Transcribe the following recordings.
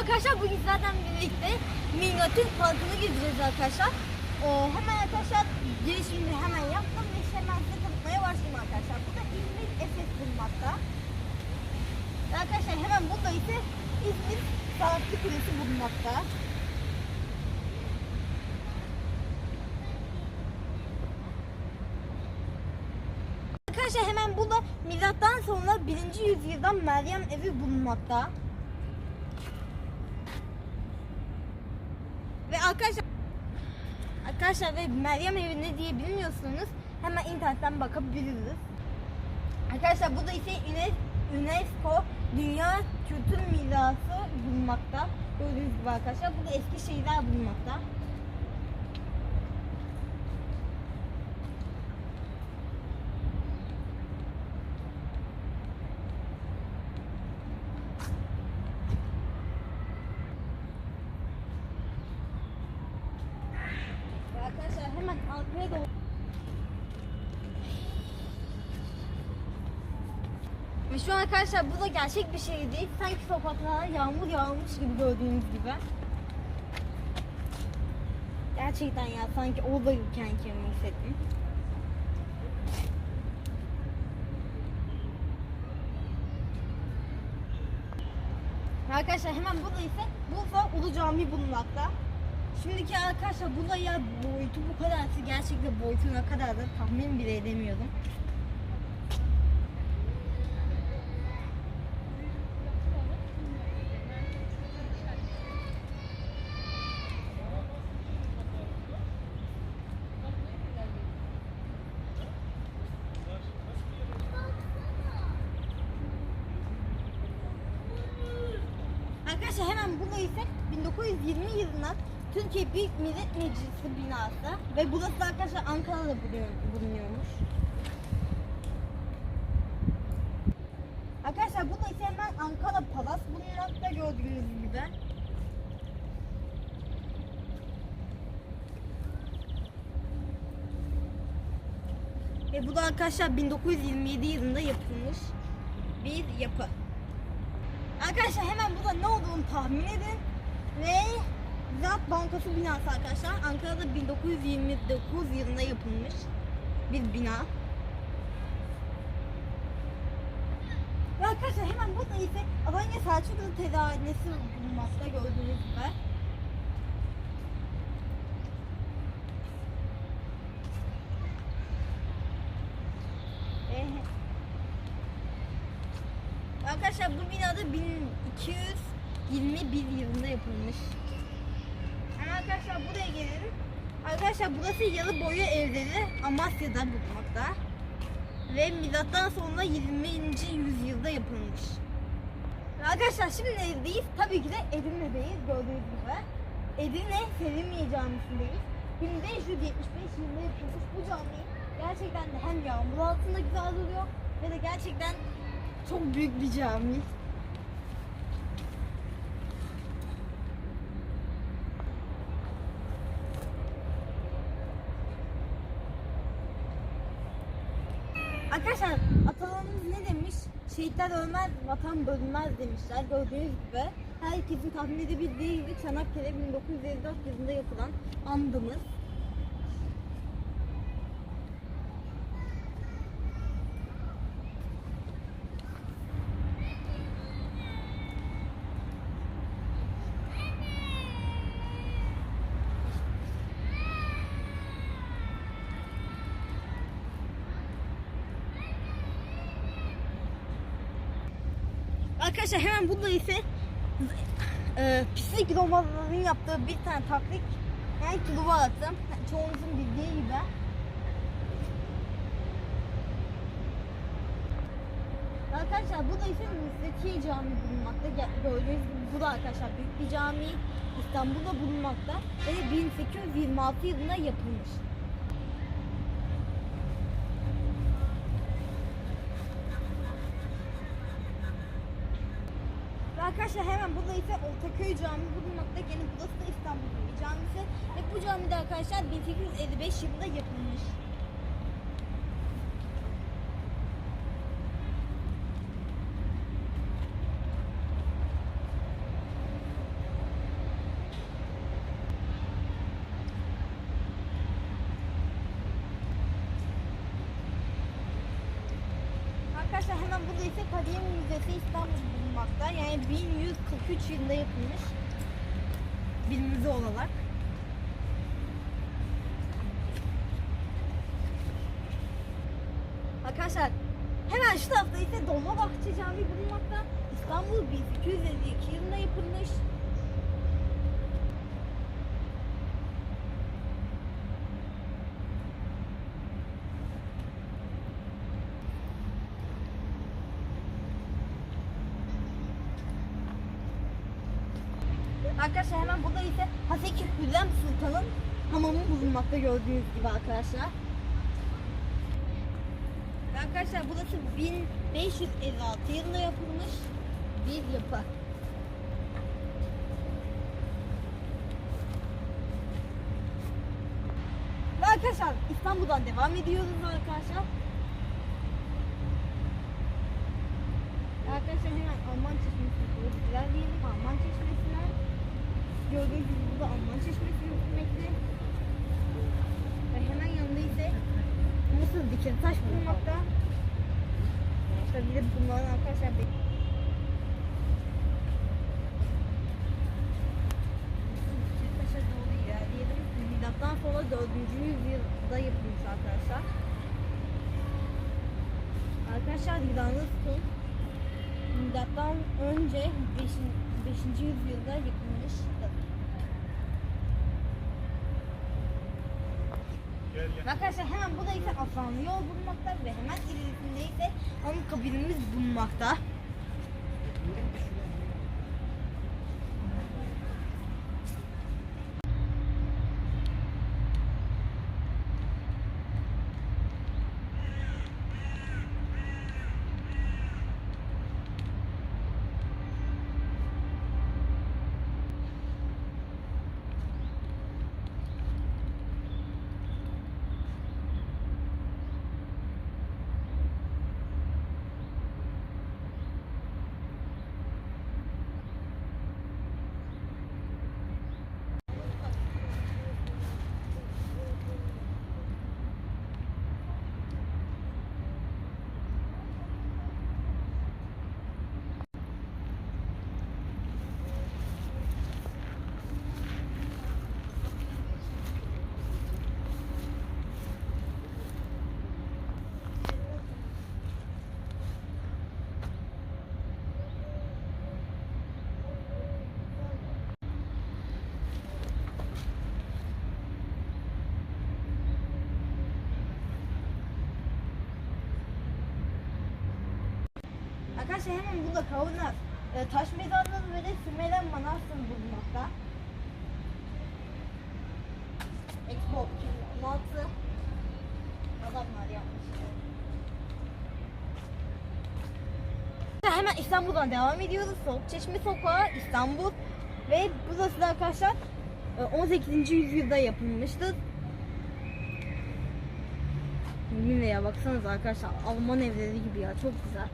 arkadaşlar bugün zaten birlikte Minyatür Parkı'na gideceğiz arkadaşlar. Ee, hemen arkadaşlar girişimi hemen yaptım ve işte hemen size tanıtmaya başlayayım arkadaşlar. Burada İzmir Efes bulunmakta. Ve arkadaşlar hemen burada ise İzmir Sanatçı Kulesi bulunmakta. Arkadaşlar hemen burada milattan sonra 1. yüzyıldan Meryem evi bulunmakta. Ve arkadaşlar Arkadaşlar ve Meryem evi ne diye bilmiyorsanız hemen internetten bakabiliriz. Arkadaşlar burada ise Ünes- UNESCO Dünya Kültür Mirası bulunmakta. Gördüğünüz gibi arkadaşlar burada eski şehirler bulunmakta. Ve Arkadaşlar hemen arkaya doğru Ve şu an arkadaşlar bu da gerçek bir şey değil. Sanki sokaklara yağmur yağmış gibi gördüğünüz gibi. Gerçekten ya sanki oradayken kendimi hissettim. Arkadaşlar hemen burada ise Bursa Ulu Cami bulunmakta. Şimdiki arkadaşlar burada ya boyutu bu kadarsa gerçekten boyutu ne kadardır tahmin bile edemiyordum. Arkadaşlar hemen burada ise 1920 yılından Türkiye Büyük Millet Meclisi binası ve burası arkadaşlar Ankara'da bulunuyor- bulunuyormuş. Arkadaşlar burada ise hemen Ankara Palas bulunmakta gördüğünüz gibi. Ve bu da arkadaşlar 1927 yılında yapılmış bir yapı. Arkadaşlar hemen burada ne olduğunu tahmin edin. Ve Ziraat Bankası binası arkadaşlar. Ankara'da 1929 yılında yapılmış bir bina. Ve arkadaşlar hemen burada ise Alanya Selçuklu Tedavisi bulunmakta gördüğünüz gibi. Ve Arkadaşlar bu binada 1221 yılında yapılmış. Ama arkadaşlar buraya gelelim. Arkadaşlar burası yalı boyu evleri Amasya'da bulunmakta. Ve milattan sonra 20. yüzyılda yapılmış. Arkadaşlar şimdi neredeyiz? Tabii ki de Edirne'deyiz gördüğünüz gibi. Edirne Selimiye Camisi'ndeyiz. 1575 yılında yapılmış bu cami gerçekten de hem yağmur altında güzel duruyor ve de gerçekten çok büyük bir cami. Arkadaşlar atalarımız ne demiş? Şehitler ölmez, vatan bölünmez demişler. Gördüğünüz gibi herkesin tahmin edebildiği gibi Çanakkale 1954 yılında yapılan andımız. Arkadaşlar hemen burada ise e, pislik romanların yaptığı bir tane taktik yani kılıva attım. Çoğunuzun bildiği gibi. Arkadaşlar burada ise Müsletiye Camii bulunmakta. Gördüğünüz gibi bu da arkadaşlar büyük bir cami. İstanbul'da bulunmakta ve 1826 yılında yapılmış. Ve arkadaşlar hemen burada ise Ortaköy Camii bulunmakta. Gene burası da İstanbul'un bir camisi. Ve bu camide arkadaşlar 1855 yılında yapılmış. Hemen burada ise Kadim Müzesi İstanbul bulunmakta. Yani 1143 yılında yapılmış bir müze olarak. Arkadaşlar hemen şu tarafta ise Dolmabahçe Camii bulunmakta. İstanbul 1852 yılında yapılmış. Arkadaşlar hemen burada ise Haseki Hürrem Sultan'ın hamamı bulunmakta gördüğünüz gibi arkadaşlar. Arkadaşlar burası 1556 yılında yapılmış bir yapı. Ve arkadaşlar İstanbul'dan devam ediyoruz arkadaşlar. Arkadaşlar hemen Alman çeşmesine doğru ilerleyelim. Alman çeşmesine. Gördüğünüz gibi burada Alman çeşmesi görülmekte. Ve hemen yanında ise Mısır dikili taş bulunmakta. Tabii de bunların arkadaşlar bir. Milattan sonra 4. yüzyılda yapılmış arkadaşlar. Arkadaşlar yılanlı sütun Milattan önce 5. 5. yüzyılda yapılmıştır. Arkadaşlar hemen burada ise Afranlı yol bulunmakta ve hemen ilerisinde ise Anıtkabirimiz bulunmakta. Arkadaşlar hemen burada Kavunlar e, taş mezarlığı ve de Sümelen Manastırı bulunmakta. Expo 2016 adamlar yapmış. Hemen İstanbul'dan devam ediyoruz. Soğuk Çeşme Sokağı, İstanbul. Ve burası da arkadaşlar e, 18. yüzyılda yapılmıştır. Yine ya baksanıza arkadaşlar Alman evleri gibi ya çok güzel.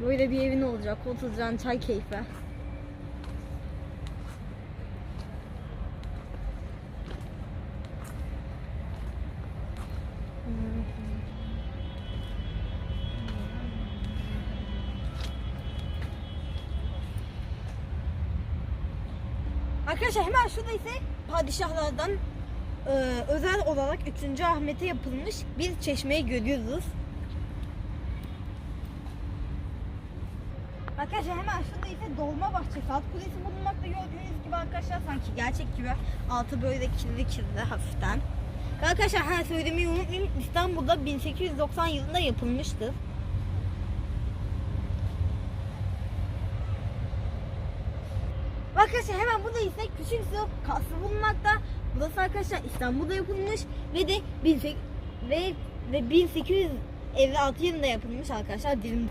Böyle bir evin olacak. Oturacaksın çay keyfi. Arkadaşlar hemen şurada ise padişahlardan e, özel olarak 3. Ahmet'e yapılmış bir çeşmeyi görüyoruz. Arkadaşlar hemen şurada ise Dolmabahçe Saat Kulesi bulunmakta gördüğünüz gibi arkadaşlar sanki gerçek gibi altı böyle kirli kirli hafiften. Arkadaşlar ha söylemeyi unutmayayım İstanbul'da 1890 yılında yapılmıştı. Arkadaşlar hemen burada ise küçük su kaslı bulunmakta. Burası arkadaşlar İstanbul'da yapılmış ve de 1800 ve ve 1856 yılında yapılmış arkadaşlar dilim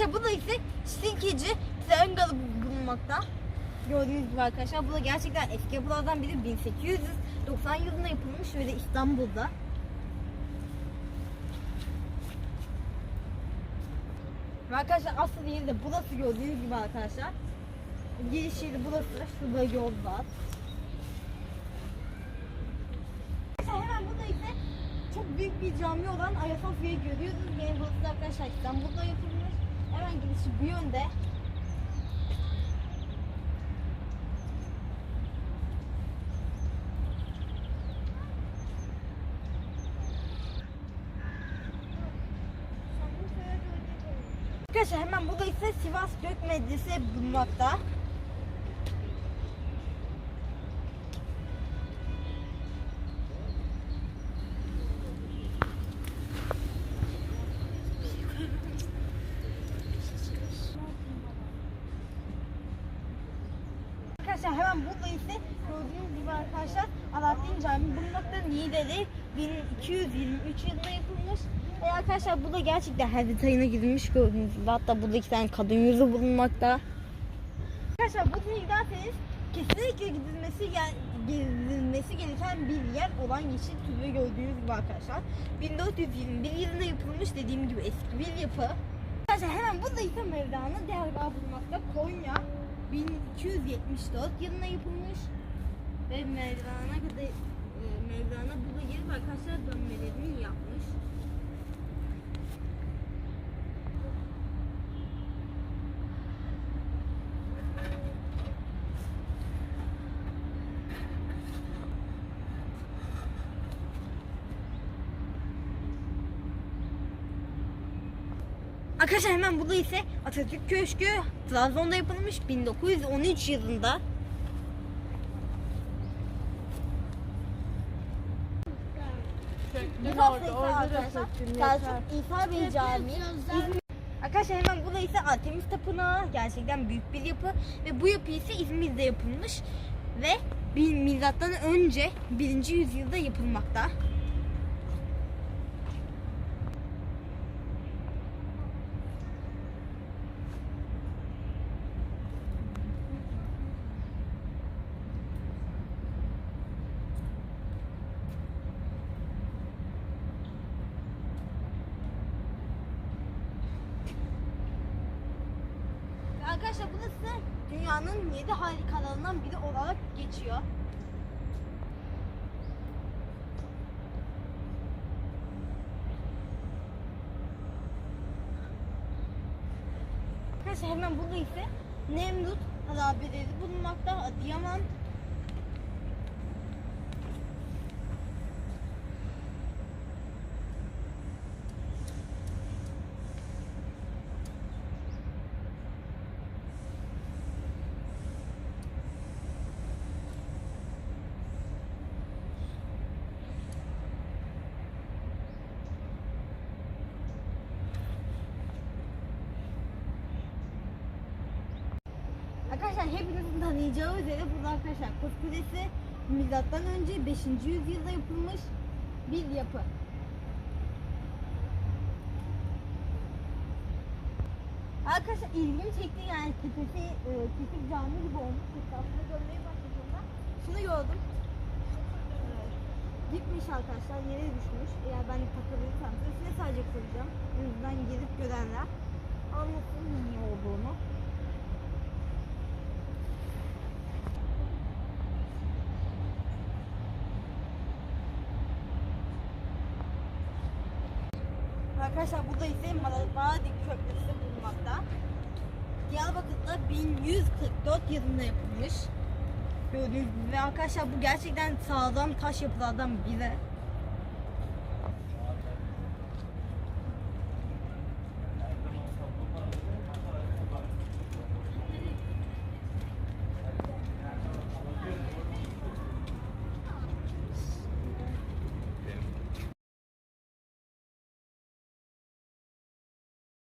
Arkadaşlar bu da ise Sinkeci Serengalı bulunmakta. Gördüğünüz gibi arkadaşlar bu da gerçekten eski yapılardan biri 1890 yılında yapılmış ve de İstanbul'da. Arkadaşlar asıl yeri de burası gördüğünüz gibi arkadaşlar. Giriş yeri burası. Şurada yol var. Hemen burada ise çok büyük bir cami olan Ayasofya'yı görüyoruz. Yani burası da arkadaşlar İstanbul'da yapılmış. Hemen girişi bu yönde. Arkadaşlar hemen burada Sivas Gök Medrese bulunmakta. Arkadaşlar hemen burada ise gördüğünüz gibi arkadaşlar Alaaddin Camii bulunmakta. Niğde'de 1223 yılında yapılmış. Ve arkadaşlar burada gerçekten her detayına girilmiş gördüğünüz gibi. Hatta burada iki tane kadın yüzü bulunmakta. Arkadaşlar bu giderseniz kesinlikle gidilmesi gel gezilmesi gereken bir yer olan Yeşil Türbe gördüğünüz gibi arkadaşlar. 1421 yılında yapılmış dediğim gibi eski bir yapı. Arkadaşlar hemen burada ise Mevlana Dergahı bulunmakta. Konya 1274 yılında yapılmış. Ve Mevlana e, Mevlana burada gelip arkadaşlar dönmelerini yapmış. Arkadaşlar hemen burada ise Atatürk Köşkü Trabzon'da yapılmış 1913 yılında. Orada, ise arkadaşlar. Selçuk İsa Bey Camii. İzmir- Arkadaşlar hemen burada ise Artemis Tapınağı gerçekten büyük bir yapı ve bu yapı ise İzmir'de yapılmış ve bir milattan önce 1. yüzyılda yapılmakta. Arkadaşlar burası dünyanın 7 harikalarından biri olarak geçiyor. Arkadaşlar hemen burada ise Nemrut harabeleri bulunmakta. Adıyaman Arkadaşlar hepinizin tanıyacağı üzere burada arkadaşlar Kız Kulesi milattan önce 5. yüzyılda yapılmış bir yapı. Arkadaşlar ilgimi çekti yani tepesi e, küçük cami gibi olmuş. Etrafını görmeye başladığımda şunu gördüm. E, Gitmiş arkadaşlar yere düşmüş. Eğer ben takılırsam üstüne sadece koyacağım. O yüzden gelip görenler anlasın niye olduğunu. Arkadaşlar burada ise Maradik Köprüsü bulunmakta. Diyarbakır'da 1144 yılında yapılmış. Gördüğünüz gibi ve arkadaşlar bu gerçekten sağlam taş yapılardan biri.